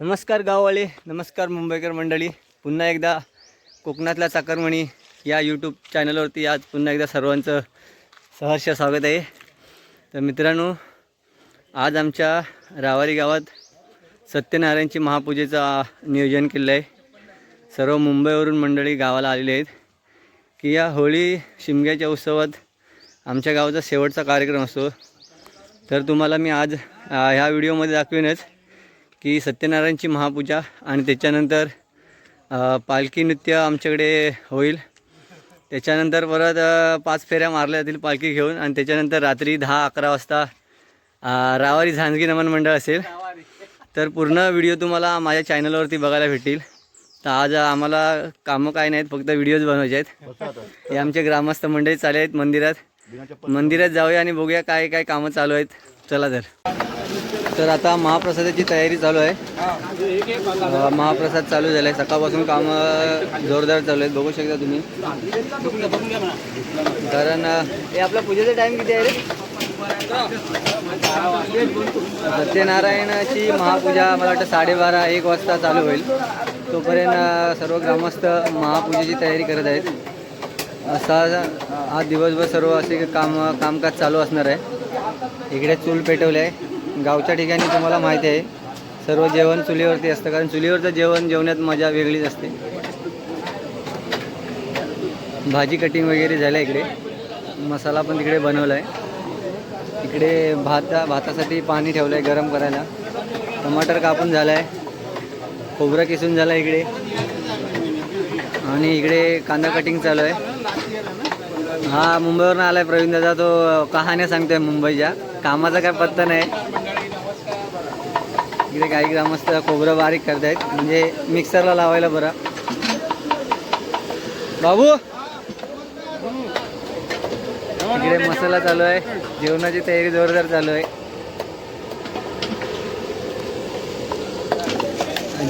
नमस्कार गाववाले नमस्कार मुंबईकर मंडळी. पुन्हा एकदा कोकणातल्या चाकरमणी या यूट्यूब चॅनलवरती आज पुन्हा एकदा सर्वांचं सहर्ष स्वागत आहे. तर मित्रांनो आज आमच्या रावारी गावात सत्यनारायणची महापूजेचं नियोजन केलं आहे. सर्व मुंबईवरून मंडळी गावाला आलेले आहेत. की या होळी शिमग्याच्या उत्सवात आमच्या गावाचा शेवटचा कार्यक्रम असतो. तर तुम्हाला मी आज ह्या व्हिडिओमध्ये दाखवेनच. की सत्यनारायणची महापूजा आणि त्याच्यानंतर पालखी नृत्य आमच्याकडे होईल. त्याच्यानंतर परत पाच फेऱ्या मारल्या जातील पालखी घेऊन आणि त्याच्यानंतर रात्री दहा अकरा वाजता रावारी झांजगी नमन मंडळ असेल. तर पूर्ण व्हिडिओ तुम्हाला माझ्या चॅनलवरती बघायला भेटतील. तर आज आम्हाला कामं काय नाहीत फक्त व्हिडिओज बनवायचे आहेत. हे आमचे ग्रामस्थ मंडळी चालले आहेत मंदिरात. मंदिरात जाऊया आणि बघूया काय काय कामं चालू आहेत. चला तर. तर आता महाप्रसादाची तयारी चालू आहे. महाप्रसाद चालू झाला आहे सकाळपासून कामं जोरदार चालू आहेत. बघू शकता तुम्ही. कारण हे आपला पूजेचा टाईम किती आहे रे? सत्यनारायणाची महापूजा मला वाटतं साडेबारा एक वाजता चालू होईल. तोपर्यंत सर्व ग्रामस्थ महापूजेची तयारी करत आहेत. असा आज दिवसभर सर्व असे काम कामकाज चालू असणार आहे. इकडे चूल पेटवले आहे गावच्या ठिकाणी तुम्हाला माहिती आहे सर्व जेवण चुलीवरती असतं कारण चुलीवरचं जेवण जेवण्यात मजा वेगळीच असते. भाजी कटिंग वगैरे झालं इकडे. मसाला पण तिकडे बनवला आहे इकडे भात भातासाठी पाणी ठेवलं आहे गरम करायला. टमाटर कापून झालं आहे खोबरं किसून झालं आहे इकडे. आणि इकडे कांदा कटिंग चालू आहे. हा मुंबईवरून आहे प्रवीण दादा तो कहाण्या सांगतोय मुंबईच्या. कामाचा काय पत्ता नाही. इकडे काही ग्रामस्थ खोबरं बारीक करतायत म्हणजे मिक्सरला लावायला बरं. बाबू! इकडे मसाला चालू आहे. जेवणाची तयारी जोरदार चालू आहे.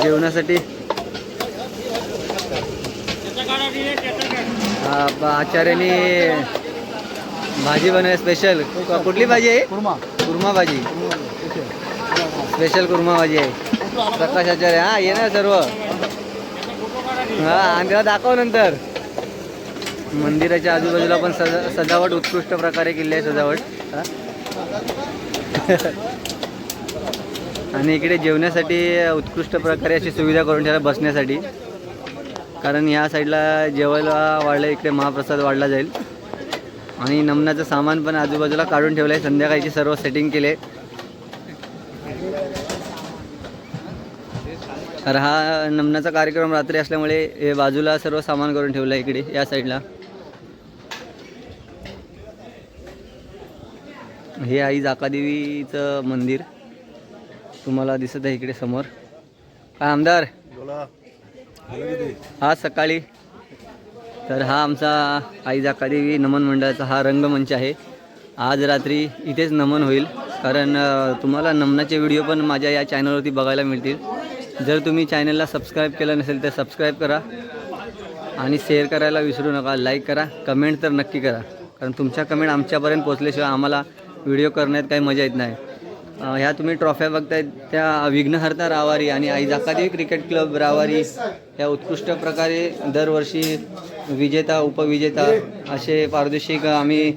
जेवणासाठी आचार्याने भाजी बनवाय स्पेशल कुठली भाजी आहे? कुर्मा. कुर्मा भाजी. स्पेशल कुर्मा भाजी आहे. प्रकाश आचार्य हा ये ना सर्व. हा आणि त्याला दाखव नंतर. मंदिराच्या आजूबाजूला पण सजा सजावट उत्कृष्ट प्रकारे केली आहे सजावट. आणि इकडे जेवण्यासाठी उत्कृष्ट प्रकारे अशी सुविधा करून ठेवल्या बसण्यासाठी. कारण ह्या साईडला जेवायला वाढलं इकडे महाप्रसाद वाढला जाईल. आणि नमनाचं सामान पण आजूबाजूला काढून ठेवलं आहे संध्याकाळची सर्व सेटिंग केले. तर हा नमनाचा कार्यक्रम रात्री असल्यामुळे हे बाजूला सर्व सामान करून ठेवलं आहे इकडे या साईडला हे आई जाकादेवीचं मंदिर. तुम्हाला दिसत आहे इकडे समोर. काय आमदार. हा सकाळी. तर हा आमचा आई जाकादेवी नमन मंडळाचा हा रंगमंच आहे. आज रात्री इथेच नमन होईल. कारण तुम्हाला नमनाचे व्हिडिओ पण माझ्या या चॅनलवरती बघायला मिळतील. जर तुम्ही चॅनलला सबस्क्राईब केलं नसेल तर सबस्क्राईब करा आणि शेअर करायला विसरू नका लाईक करा कमेंट तर नक्की करा. कारण तुमच्या कमेंट आमच्यापर्यंत पोचल्याशिवाय आम्हाला व्हिडिओ करण्यात काही मजा येत नाही. ह्या तुम्ही ट्रॉफ्या बघताय त्या विघ्नहर्ता रावारी आणि आई जाकादेवी क्रिकेट क्लब रावारी ह्या उत्कृष्ट प्रकारे दरवर्षी विजेता उपविजेता असे पारितोषिक आम्ही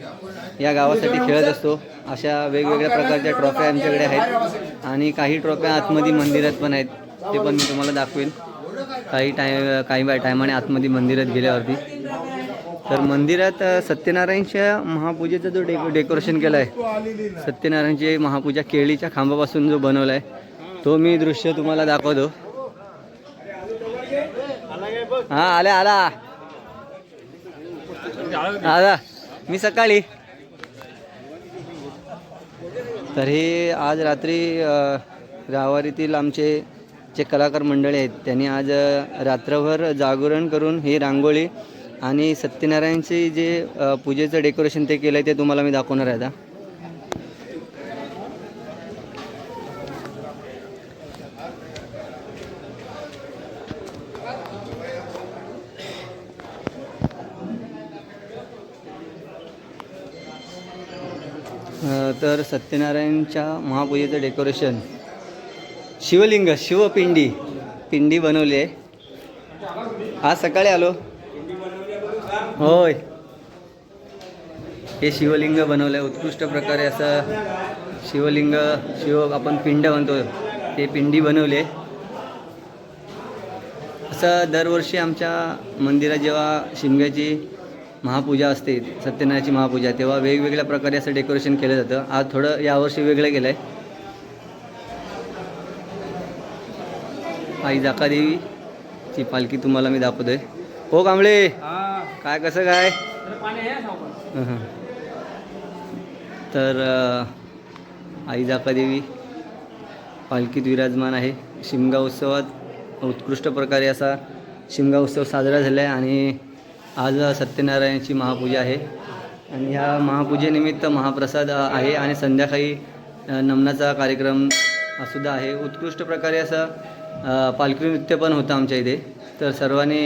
या गावासाठी खेळत असतो. अशा वेगवेगळ्या प्रकारच्या ट्रॉफ्या आमच्याकडे आहेत. आणि काही ट्रॉफ्या आतमध्ये मंदिरात पण आहेत. ते पण मी तुम्हाला दाखवेन. काही टाईम काही बाय टायमाने आतमध्ये मंदिरात गेल्यावरती. तर मंदिरात सत्यनारायणच्या महापूजेचा जो डेको डेकोरेशन केलं आहे सत्यनारायणची महापूजा केळीच्या खांबापासून जो बनवला आहे तो मी दृश्य तुम्हाला दाखवतो. हा आला आला. आला. मी सकाळी. तर हे आज रात्री गावारीतील रावारीतील आमचे जे कलाकार मंडळी आहेत त्यांनी आज रात्रभर जागरण करून ही रांगोळी आणि सत्यनारायणचे जे पूजेचं डेकोरेशन ते केलं आहे ते तुम्हाला मी दाखवणार आहे आता. तर सत्यनारायणच्या महापूजेचं डेकोरेशन शिवलिंग शिवपिंडी. पिंडी बनवली आहे. आज सकाळी आलो. होय. हे शिवलिंग बनवलं आहे उत्कृष्ट प्रकारे असं शिवलिंग शिव आपण पिंड म्हणतो. ते पिंडी बनवली आहे. असं दरवर्षी आमच्या मंदिरात जेव्हा शिमग्याची महापूजा असते सत्यनारायणाची महापूजा तेव्हा वेगवेगळ्या प्रकारे असं डेकोरेशन केलं जातं. आज थोडं यावर्षी वेगळं केलं आहे आई जाकादेवीची पालखी तुम्हाला मी दाखवतोय. हो कांबळे. काय कसं काय. तर आई जाकादेवी पालखीत विराजमान आहे. शिमगा उत्सवात उत्कृष्ट प्रकारे असा शिमगा उत्सव साजरा झाला आहे आणि आज सत्यनारायणाची महापूजा आहे. आणि ह्या महापूजेनिमित्त महाप्रसाद आहे आणि संध्याकाळी नमनाचा कार्यक्रम सुद्धा आहे. उत्कृष्ट प्रकारे असं पालखी नृत्य पण होतं आमच्या इथे. तर सर्वांनी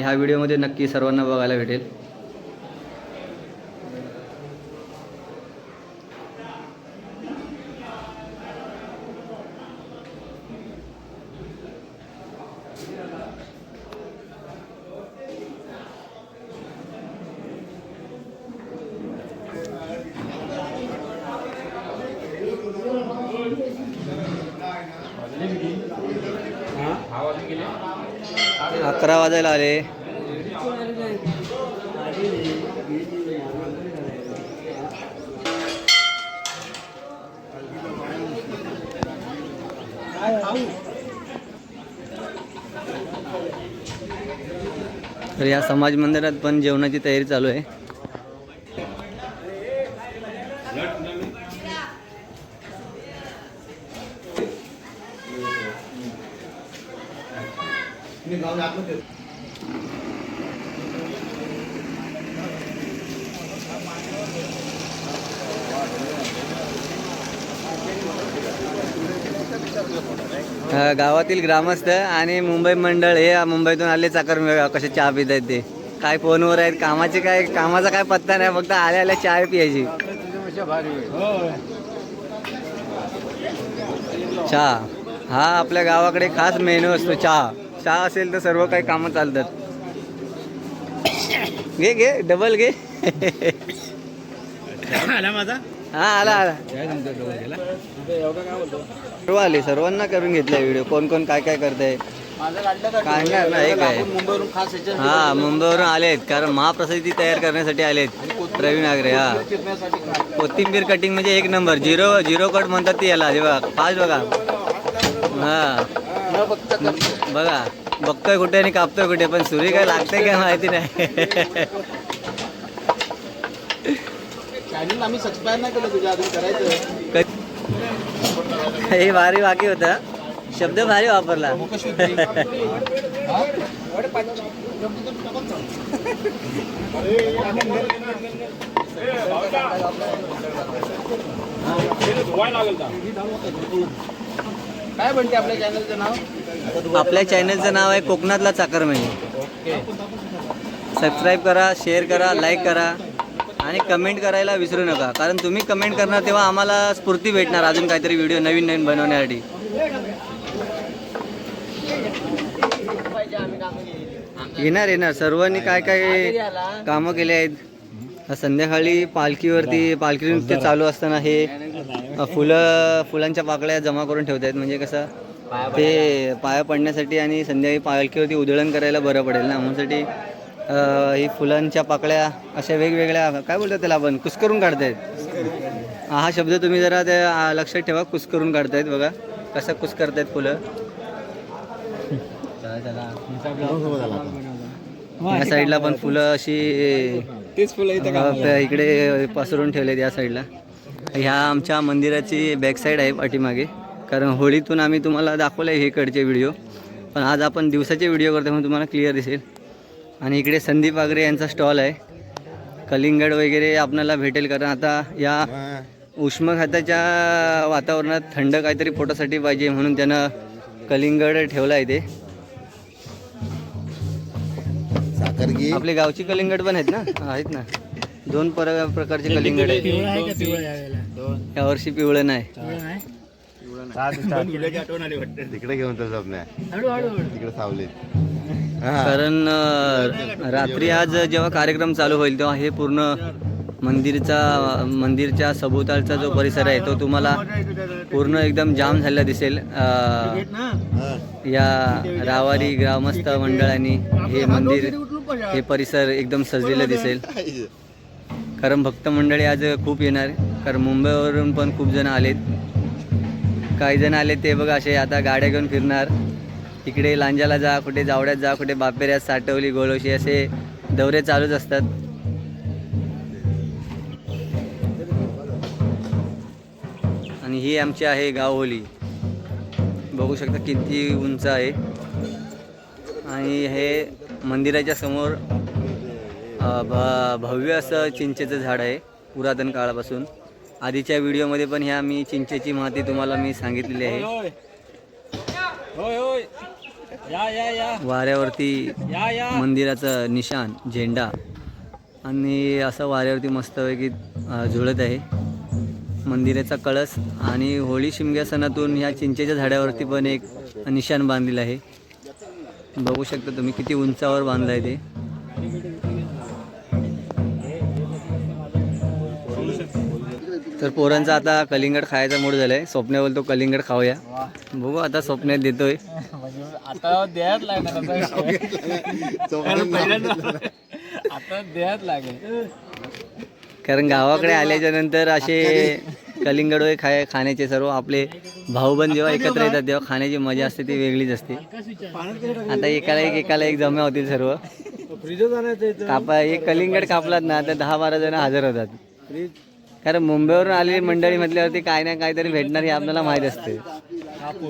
ह्या व्हिडिओमध्ये नक्की सर्वांना बघायला भेटेल. अकरा वाजायला आले. तर या समाज मंदिरात पण जेवणाची तयारी चालू आहे. अ, गावातील ग्रामस्थ आणि मुंबई मंडळ हे मुंबईतून आले चाकर कसे चहा पित आहेत ते? काय फोनवर आहेत? कामाचे काय कामाचा काय पत्ता नाही फक्त आल्या आल्या चहा प्यायची. चहा. हा आपल्या गावाकडे खास मेनू असतो चहा. चहा असेल तर सर्व काही कामं चालतात. घे घे डबल घे. आला माझा? हा आला आला. सर्व आले सर्वांना करून घेतलाय व्हिडिओ कोण कोण काय काय करतंय? काय नाही ना हे काय मुंबईवरून हा मुंबईवरून आलेत कारण महाप्रसादी तयार करण्यासाठी आलेत प्रवीण आगरे हा. कोथिंबीर कटिंग म्हणजे एक नंबर झिरो झिरो कट म्हणतात ती याला हे बघा. पाच बघा. हा. न बघता करतो. बघा बघतोय कुठे आणि कापतोय कुठे पण सुरी काय लागते काय माहिती नाही. चॅनल आम्ही सबस्क्राईब नाही केलं तुझ्या अजून करायचं हे भारी बाकी होता. शब्द भारी वापरला. हा? काय म्हणते आपल्या चॅनलचं नाव? आपल्या चॅनलचं नाव आहे कोकणातला चाकरमणी. सबस्क्राईब करा शेअर करा लाईक करा आणि कमेंट करायला विसरू नका. कारण तुम्ही कमेंट करणार तेव्हा आम्हाला स्फूर्ती भेटणार अजून काहीतरी व्हिडिओ नवीन नवीन बनवण्यासाठी. येणार येणार. सर्वांनी काय काय कामं केले आहेत? संध्याकाळी पालखीवरती पालखी नृत्य चालू असताना हे फुलं फुलांच्या पाकळ्या जमा करून ठेवत आहेत म्हणजे कसं ते पाया पडण्यासाठी आणि संध्याकाळी पालखीवरती उधळण करायला बरं पडेल ना. म्हणूनसाठी अं, ही फुलांच्या पाकळ्या अशा वेगवेगळ्या काय बोलतात त्याला आपण? कुस्करून काढतायत. हा शब्द तुम्ही जरा ते आ, लक्षात ठेवा. कुस्करून काढतायत बघा. कसं कुस करतायत फुलं या साईडला पण फुलं अशी तेच फुलं इकडे पसरून ठेवलेत या साईडला. ह्या आमच्या मंदिराची बॅक साईड आहे पाठीमागे. कारण होळीतून आम्ही तुम्हाला दाखवलं आहे इकडचे व्हिडिओ पण आज आपण दिवसाचे व्हिडिओ करतो म्हणून तुम्हाला क्लिअर दिसेल. आणि इकडे संदीप आगरे यांचा स्टॉल आहे. कलिंगड वगैरे आपल्याला भेटेल कारण आता या उष्मघाताच्या वातावरणात थंड काहीतरी पोटासाठी पाहिजे म्हणून त्यानं कलिंगड ठेवला आहे ते आपले गावची कलिंगड पण आहेत ना? आहेत ना. दोन पर प्रकारचे कलिंगड आहेत. यावर्षी पिवळं नाही. तिकडे घेऊन तर तिकडे सावलीत. कारण रात्री आज जेव्हा कार्यक्रम चालू होईल तेव्हा हे पूर्ण मंदिरचा मंदिरच्या सभोवतालचा जो परिसर आहे तो तुम्हाला पूर्ण एकदम जाम झालेला दिसेल. या रावारी ग्रामस्थ मंडळांनी हे मंदिर हे परिसर एकदम सजलेलं दिसेल. कारण भक्त मंडळी आज खूप येणार. कारण मुंबईवरून पण खूप जण आलेत. काही जण आले ते बघा असे आता गाड्या घेऊन फिरणार. इकडे लांजाला जा कुठे जावड्यात जा कुठे बापेऱ्यात साठवली गोळोशी असे दौरे चालूच असतात. आणि ही आमची आहे गावहोली बघू शकता किती उंच आहे. आणि हे मंदिराच्या समोर भ भव्य असं चिंचेचं झाड आहे पुरातन काळापासून. आधीच्या व्हिडिओमध्ये पण ह्या मी चिंचेची माहिती तुम्हाला मी सांगितलेली आहे. वाऱ्यावरती मंदिराचं निशाण झेंडा. आणि असं वाऱ्यावरती मस्तपैकी झुळत आहे. मंदिराचा कळस आणि होळी शिमग्या सणातून ह्या चिंचेच्या झाडावरती पण एक निशाण बांधलेलं आहे. बघू शकता तुम्ही किती उंचावर बांधलं आहे ते. तर पोरांचा आता कलिंगड खायचा मूड झालाय. स्वप्न बोलतो कलिंगड खाऊया. बघू आता स्वप्नात देतोय. आता द्यायच लागणार आता. द्यायच लागेल. कारण गावाकडे आल्याच्यानंतर असे कलिंगड वगैरे खाय खाण्याचे सर्व आपले भाऊबंद जेव्हा एकत्र येतात तेव्हा खाण्याची मजा असते ती वेगळीच असते. आता एकाला एक एकाला एक जमा होतील सर्व. कापा एक कलिंगड कापलात ना तर दहा बारा जण हजर होतात. कारण मुंबईवरून आलेली मंडळी म्हटल्यावरती काय ना काहीतरी भेटणार हे आपल्याला माहीत असते.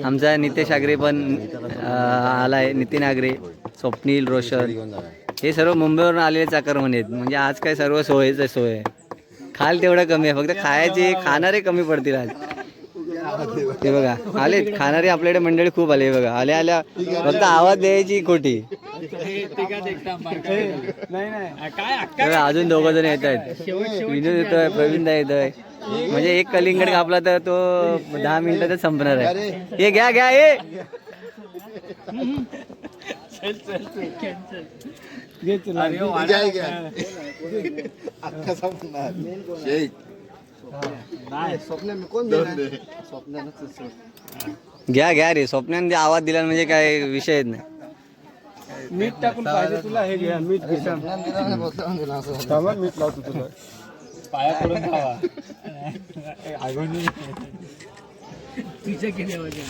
आमचा नितेश आगरे पण आलाय. नितीन आगरे स्वप्नील रोशन. हे सर्व मुंबईवरून आलेले चाकरमानी आहेत. म्हणजे आज काय सर्व सोयच सोय आहे. खाल तेवढं कमी आहे. फक्त खायचे खाणारे कमी पडतील आज. ते बघा आले खाणारे आपल्याकडे मंडळी खूप आले बघा. आल्या आल्या. फक्त आवाज द्यायची खोटी. अजून दोघं जण येत आहेत. विनोद येतोय प्रवीणदा येतोय. म्हणजे एक कलिंगड कापला तर तो दहा मिनिटातच संपणार आहे. हे घ्या घ्या हे. जय घ्या. घ्या घ्या रे. स्वप्नाने आवाज दिला म्हणजे काय विषयच नाही. मीठ टाकून पाहिजे तुला हे घ्या मीठ मीठ लावतो तुला. पाया पडून खावा.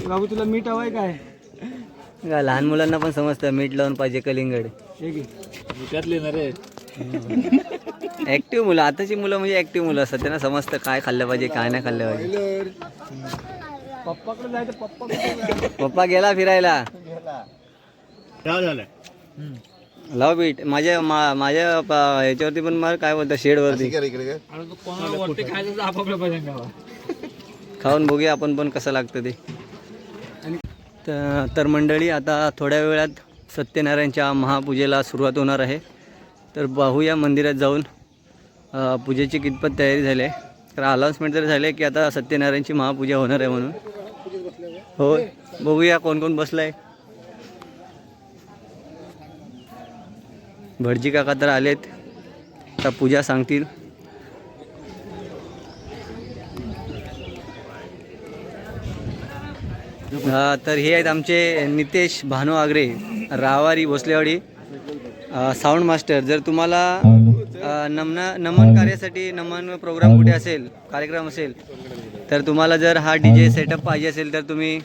बाबू तुला मीठ हवंय काय? का लहान मुलांना पण समजतं मीठ लावून पाहिजे कलिंगड. हे मिठातले ना रे. ऍक्टिव्ह मुलं. आताची मुलं म्हणजे ऍक्टिव्ह मुलं असतात. त्यांना समजतं काय खाल्लं पाहिजे काय नाही खाल्लं पाहिजे. पप्पाकडे जायचं पप्पा पप्पा गेला फिरायला. झालं? लाव बीट माझ्या मा- माझ्या ह्याच्यावरती पण मला काय बोलतं शेडवरती. खाऊन बघूया आपण पण कसं लागतं ते तर मंडळी आता थोड्या वेळात सत्यनारायणच्या महापूजेला सुरुवात होणार आहे. तर पाहूया मंदिरात जाऊन. पूजेची कितपत तयारी झाली आहे? तर अनाऊन्समेंट तरी झाले आहे की आता सत्यनारायणची महापूजा होणार आहे म्हणून. हो बघूया कोण कोण बसलं आहे भटजी काका तर आलेत. आता पूजा सांगतील. तर हे आहेत आमचे नितेश भानू आगरे रावारी भोसलेवाडी साऊंड मास्टर जर तुम्हाला नमना नमन कार्यासाठी नमन प्रोग्राम कुठे असेल कार्यक्रम असेल तर तुम्हाला जर हा डी जे सेटअप पाहिजे असेल तर तुम्ही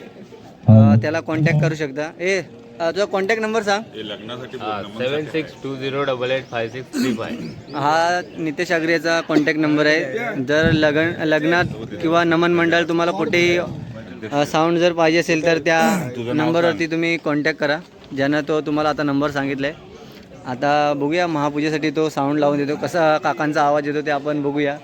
त्याला कॉन्टॅक्ट करू शकता. ए तुझा कॉन्टॅक्ट नंबर सांग. Seven six two zero double eight five six three five हा नितेश आगरेचा कॉन्टॅक्ट नंबर आहे. जर लग्न लग्नात किंवा नमन मंडळ तुम्हाला कुठेही साऊंड जर पाहिजे असेल तर त्या नंबरवरती तुम्ही कॉन्टॅक्ट करा. ज्यानं तो तुम्हाला आता नंबर सांगितला आहे आता बघूया महापूजेसाठी तो साऊंड लावून देतो. कसा काकांचा आवाज येतो ते आपण बघूया.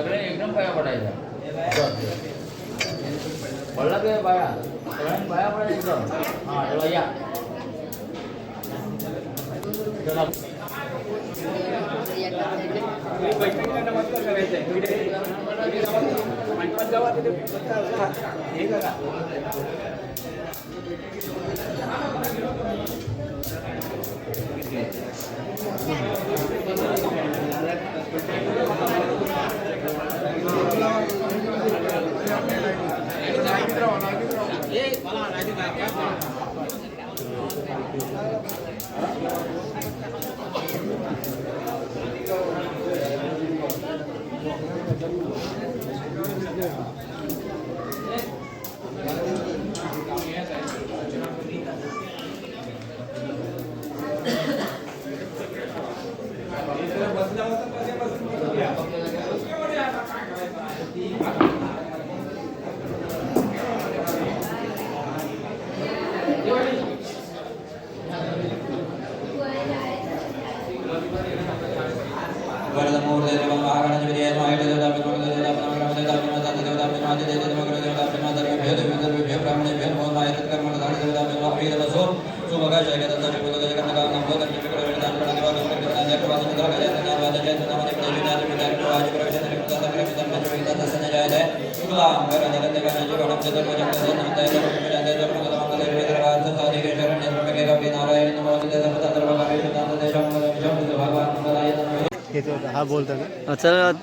सगळे एकदम पाया पडायच्या. पडला काय बाया? सगळ्यांनी पाया पडायचं एकदम हा तेव्हा या. चला. ఏ బలా రాజు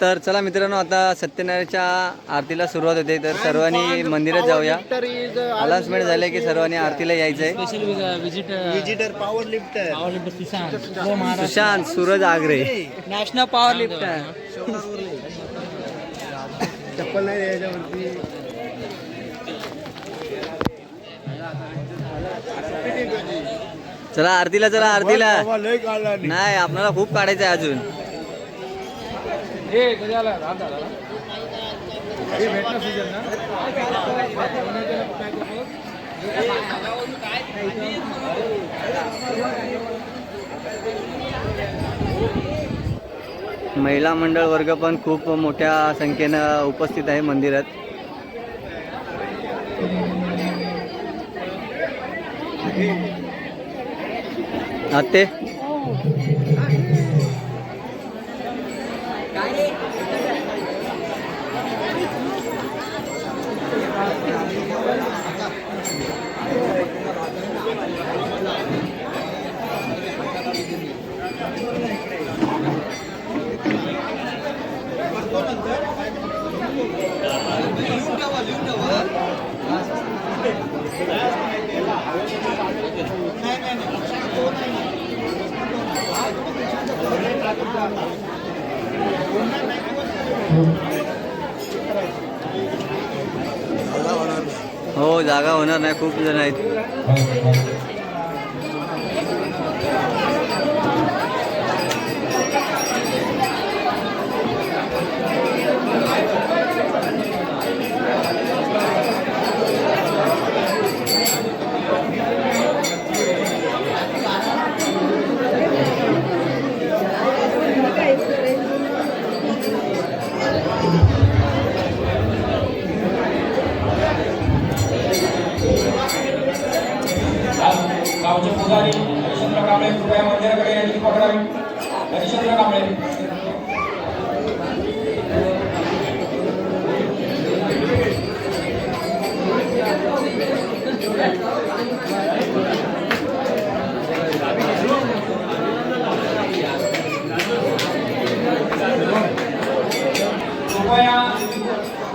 तर चला मित्रांनो आता सत्यनारायणच्या आरतीला सुरुवात होते. तर सर्वांनी मंदिरात जाऊया. अनाउन्समेंट झाले की सर्वांनी आरतीला यायचं आहे सुशांत. सूरज आगरे. नॅशनल पॉवर लिफ्टर चप्पल नाही चला आरतीला चला आरतीला. नाही आपल्याला खूप काढायचं आहे अजून. महिला मंडळ वर्ग पण खूप मोठ्या संख्येनं उपस्थित आहे मंदिरात. आते हो जागा होणार नाही खूप जण आहेत गावचे पुजारी हरिश्चंद्र कांबळे कृपया मंदिराकडे यांची पकडावी हरिश्चंद्र कांबळे कृपया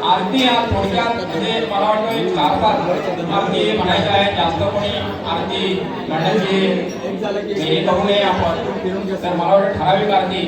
आरती या थोडक्यात म्हणजे मला वाटतं एक चार पाच आरती म्हणायचं आहे जास्त कोणी आरती म्हणण्याची आपण तर मला वाटतं ठराविक आरती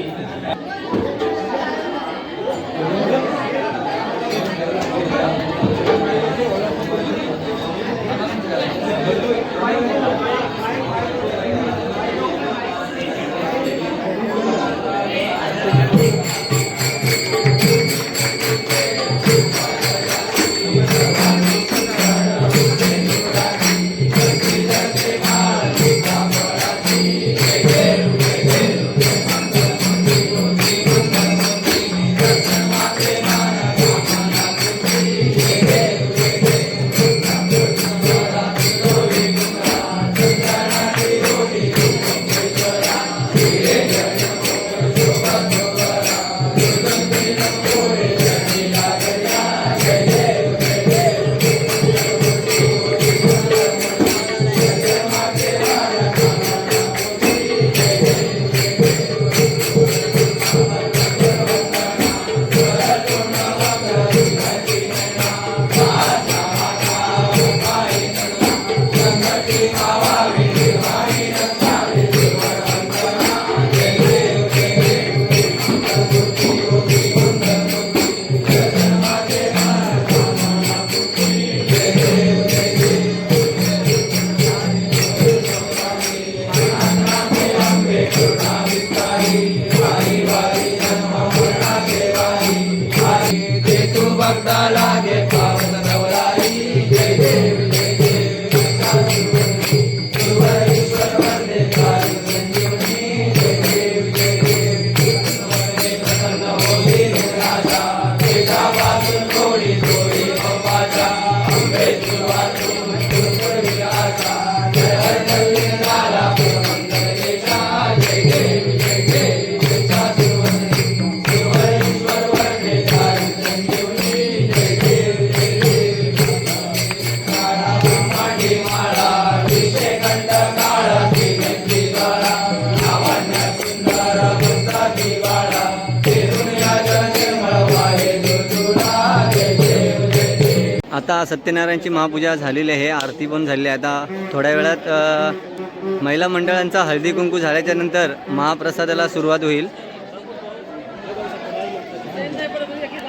आता सत्यनारायणची महापूजा झालेली आहे आरती पण झालेली आहे. आता थोड्या वेळात महिला मंडळांचा हळदी कुंकू झाल्याच्यानंतर महाप्रसादाला सुरुवात होईल.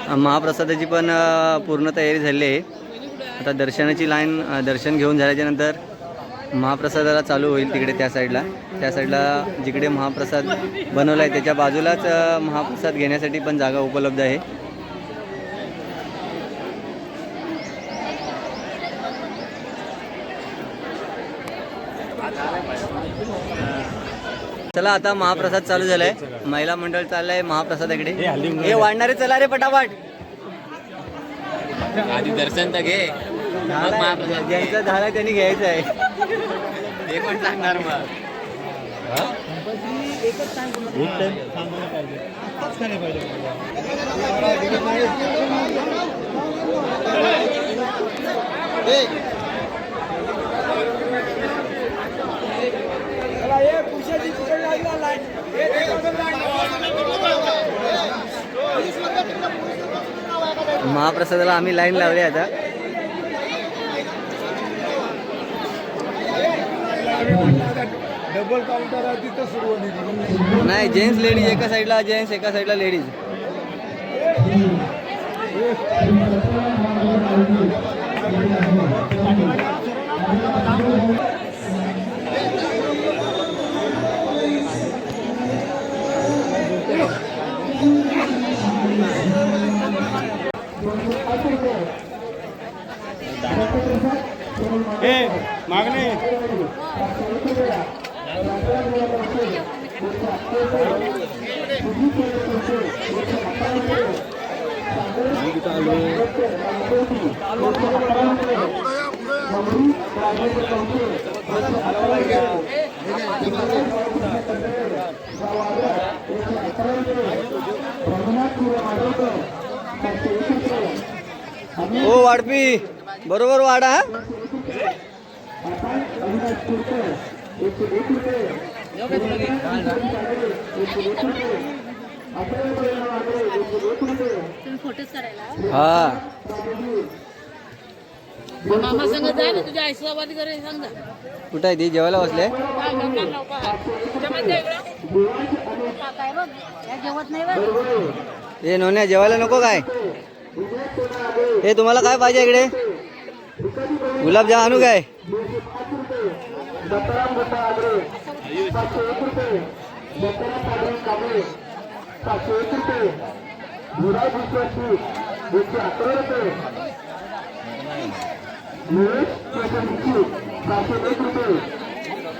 महाप्रसादाची पण पूर्ण तयारी झाली आहे. आता दर्शनाची लाईन दर्शन घेऊन झाल्याच्यानंतर महाप्रसादाला चालू होईल तिकडे त्या साईडला. त्या साईडला जिकडे महाप्रसाद बनवला आहे त्याच्या बाजूलाच महाप्रसाद घेण्यासाठी पण जागा उपलब्ध आहे. चला आता महाप्रसाद चालू झालाय. महिला मंडळ चाललंय महाप्रसादाकडे हे वाढणारे चला रे पटापट. आधी दर्शन तर घे. ज्यांचं झालं त्यांनी घ्यायचं आहे. ते पण सांगणार मग. महाप्रसादाला आम्ही लाईन लावली आता. डबल काउंटर आहे तिथं सुरू नाही जेंट्स लेडीज एका साईडला जेंट्स एका साईडला लेडीज. मागणे हो वाढपी बरोबर वाढा हा. तुम्ही फोटोच करायला? हा. मामा सांगत जाय ना तुझ्या करे सांग ना. कुठं आहे ती? जेवायला बसले हे नोन्या जेवायला नको काय? हे तुम्हाला काय पाहिजे इकडे? गुलाबजाम आणू काय?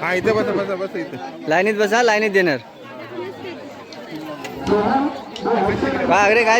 हा इथे बसा बसा बसा इथे. लाईनीत बसा लाईनीत देणार. काय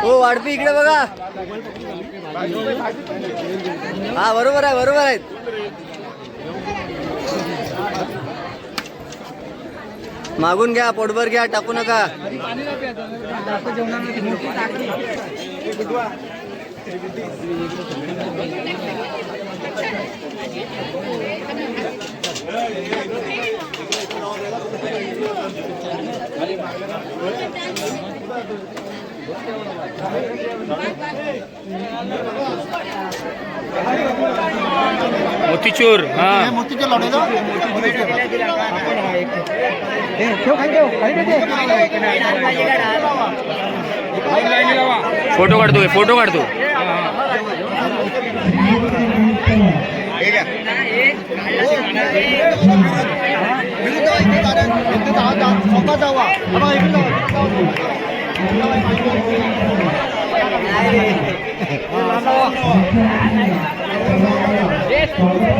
हो वाढपी इकडे बघा. हा बरोबर आहे बरोबर आहे मागून घया पोटभर घ्या टाकू नका. मोतीचूर हा मोतीचे लाडू फोटो काढतोय फोटो काढतो जावा Yes.